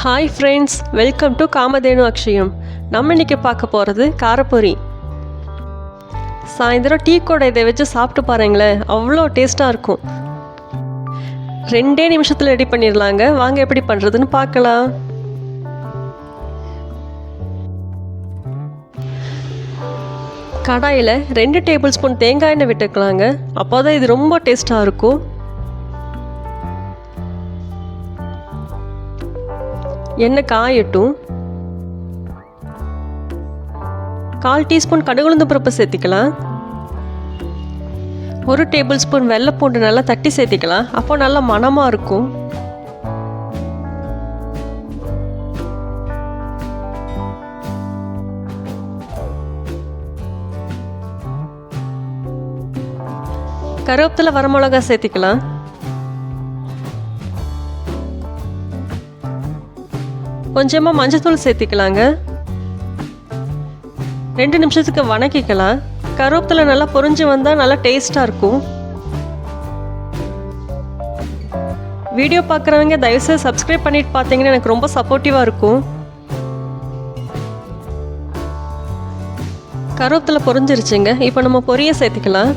Hi friends welcome to Kamadhenu Akshayam நம்ம இன்னைக்கு பார்க்க போகிறது காரப்பொரி சாயந்தரம் டீ கூட இதை வச்சு சாப்பிட்டு பாருங்களேன் அவ்வளோ டேஸ்ட்டாக இருக்கும். ரெண்டே நிமிஷத்தில் ரெடி பண்ணிடலாங்க. வாங்க எப்படி பண்ணுறதுன்னு பார்க்கலாம். கடாயில் ரெண்டு டேபிள் ஸ்பூன் தேங்காய் எண்ணெய் விட்டுக்கலாங்க. அப்போ தான் இது ரொம்ப டேஸ்ட்டாக இருக்கும். எண்ணெய் காயட்டும்? கால் டீஸ்பூன் கடுகுளுந்து பருப்பு சேர்த்திக்கலாம். ஒரு டேபிள் ஸ்பூன் வெள்ளை பூண்டு நல்லா தட்டி சேர்த்திக்கலாம். அப்போ நல்லா மணமாக இருக்கும். கருவேப்பிலை வரமிளகா சேர்த்திக்கலாம். கொஞ்சமாக மஞ்சத்தூள் சேர்த்திக்கலாங்க. ரெண்டு நிமிஷத்துக்கு வணக்கிக்கலாம். கருவேப்பிலை நல்லா பொரிஞ்சு வந்தால் நல்லா டேஸ்ட்டாக இருக்கும். வீடியோ பார்க்குறவங்க தயவுசெய்து சப்ஸ்கிரைப் பண்ணிட்டு பார்த்தீங்கன்னா எனக்கு ரொம்ப சப்போர்ட்டிவாக இருக்கும். கருவேப்பிலை பொறிஞ்சிருச்சுங்க. இப்போ நம்ம பொரிய சேர்த்துக்கலாம்.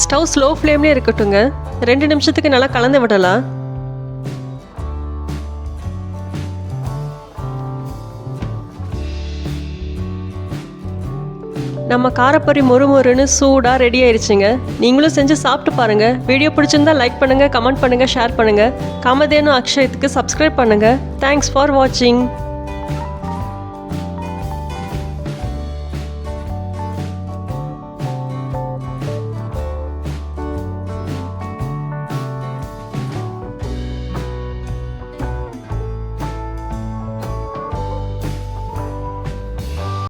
ஸ்டவ் ஸ்லோ ஃப்ளேம்லேயே இருக்கட்டுங்க ரெண்டு நிமிஷத்துக்கு நல்லா கலந்து விடலாம். நம்ம காரப்பொரி மொறு மொறுன்னு சூடாக ரெடி ஆயிடுச்சுங்க நீங்களும் செஞ்சு சாப்பிட்டு பாருங்க. வீடியோ பிடிச்சிருந்தா லைக் பண்ணுங்க கமெண்ட் பண்ணுங்க ஷேர் பண்ணுங்க. காமதேனு அக்ஷயத்துக்கு சப்ஸ்கிரைப் பண்ணுங்க. தேங்க்ஸ் ஃபார் வாட்சிங்